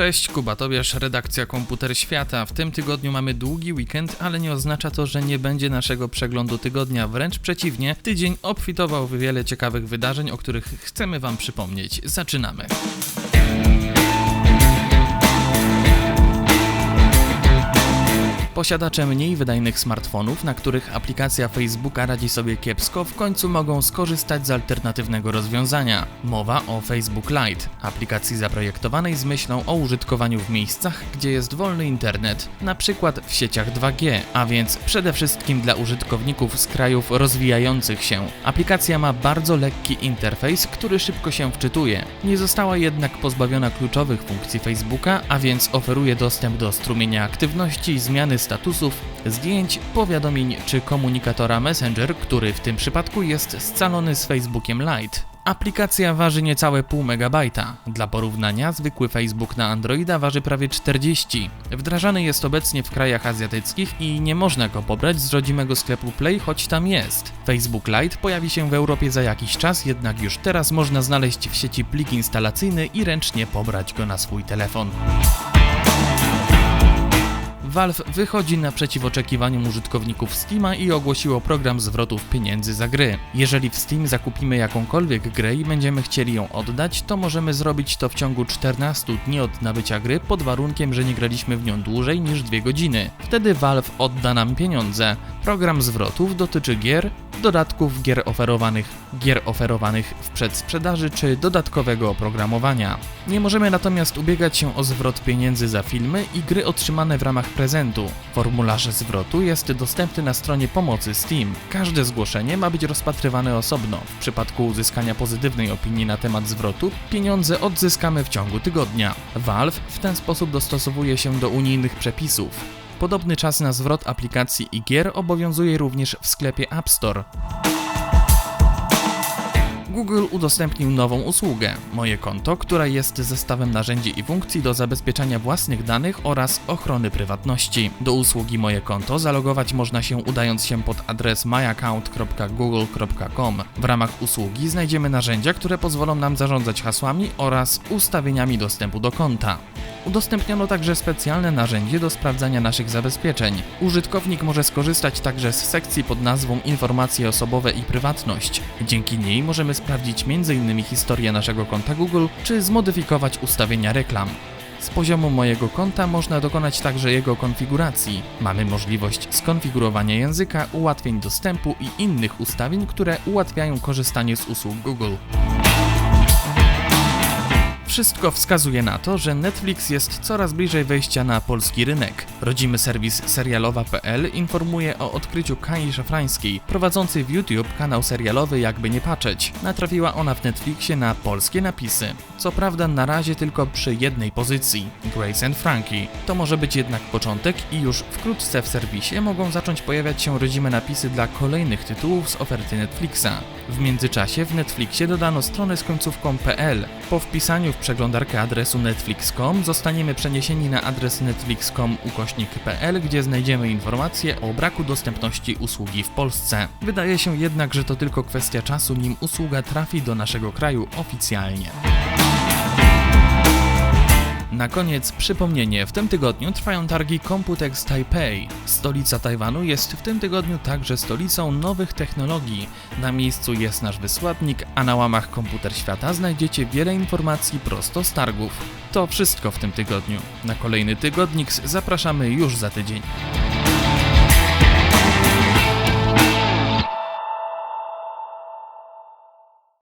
Cześć, Kuba Tobiasz, redakcja Komputer Świata. W tym tygodniu mamy długi weekend, ale nie oznacza to, że nie będzie naszego przeglądu tygodnia. Wręcz przeciwnie, tydzień obfitował w wiele ciekawych wydarzeń, o których chcemy Wam przypomnieć. Zaczynamy. Posiadacze mniej wydajnych smartfonów, na których aplikacja Facebooka radzi sobie kiepsko, w końcu mogą skorzystać z alternatywnego rozwiązania. Mowa o Facebook Lite, aplikacji zaprojektowanej z myślą o użytkowaniu w miejscach, gdzie jest wolny internet, na przykład w sieciach 2G, a więc przede wszystkim dla użytkowników z krajów rozwijających się. Aplikacja ma bardzo lekki interfejs, który szybko się wczytuje. Nie została jednak pozbawiona kluczowych funkcji Facebooka, a więc oferuje dostęp do strumienia aktywności, zmiany statusów, zdjęć, powiadomień czy komunikatora Messenger, który w tym przypadku jest scalony z Facebookiem Lite. Aplikacja waży niecałe pół megabajta. Dla porównania, zwykły Facebook na Androida waży prawie 40. Wdrażany jest obecnie w krajach azjatyckich i nie można go pobrać z rodzimego sklepu Play, choć tam jest. Facebook Lite pojawi się w Europie za jakiś czas, jednak już teraz można znaleźć w sieci plik instalacyjny i ręcznie pobrać go na swój telefon. Valve wychodzi naprzeciw oczekiwaniom użytkowników Steama i ogłosiło program zwrotów pieniędzy za gry. Jeżeli w Steam zakupimy jakąkolwiek grę i będziemy chcieli ją oddać, to możemy zrobić to w ciągu 14 dni od nabycia gry pod warunkiem, że nie graliśmy w nią dłużej niż 2 godziny. Wtedy Valve odda nam pieniądze. Program zwrotów dotyczy gier, dodatków gier oferowanych, gier oferowanych w przedsprzedaży czy dodatkowego oprogramowania. Nie możemy natomiast ubiegać się o zwrot pieniędzy za filmy i gry otrzymane w ramach prezentu. Formularz zwrotu jest dostępny na stronie pomocy Steam. Każde zgłoszenie ma być rozpatrywane osobno. W przypadku uzyskania pozytywnej opinii na temat zwrotu, pieniądze odzyskamy w ciągu tygodnia. Valve w ten sposób dostosowuje się do unijnych przepisów. Podobny czas na zwrot aplikacji i gier obowiązuje również w sklepie App Store. Google udostępnił nową usługę Moje konto, która jest zestawem narzędzi i funkcji do zabezpieczania własnych danych oraz ochrony prywatności. Do usługi Moje konto zalogować można się udając się pod adres myaccount.google.com. W ramach usługi znajdziemy narzędzia, które pozwolą nam zarządzać hasłami oraz ustawieniami dostępu do konta. Udostępniono także specjalne narzędzie do sprawdzania naszych zabezpieczeń. Użytkownik może skorzystać także z sekcji pod nazwą Informacje osobowe i prywatność. Dzięki niej możemy sprawdzić m.in. historię naszego konta Google czy zmodyfikować ustawienia reklam. Z poziomu mojego konta można dokonać także jego konfiguracji. Mamy możliwość skonfigurowania języka, ułatwień dostępu i innych ustawień, które ułatwiają korzystanie z usług Google. Wszystko wskazuje na to, że Netflix jest coraz bliżej wejścia na polski rynek. Rodzimy serwis serialowa.pl informuje o odkryciu Kai Szafrańskiej, prowadzącej w YouTube kanał serialowy Jakby nie patrzeć. Natrafiła ona w Netflixie na polskie napisy. Co prawda na razie tylko przy jednej pozycji Grace and Frankie. To może być jednak początek i już wkrótce w serwisie mogą zacząć pojawiać się rodzime napisy dla kolejnych tytułów z oferty Netflixa. W międzyczasie w Netflixie dodano stronę z końcówką .pl. Po wpisaniu w przeglądarkę adresu netflix.com zostaniemy przeniesieni na adres netflix.com ukośnik.pl, gdzie znajdziemy informacje o braku dostępności usługi w Polsce. Wydaje się jednak, że to tylko kwestia czasu, nim usługa trafi do naszego kraju oficjalnie. Na koniec przypomnienie, w tym tygodniu trwają targi Computex Taipei. Stolica Tajwanu jest w tym tygodniu także stolicą nowych technologii. Na miejscu jest nasz wysłannik, a na łamach Komputer Świata znajdziecie wiele informacji prosto z targów. To wszystko w tym tygodniu. Na kolejny tygodnik zapraszamy już za tydzień.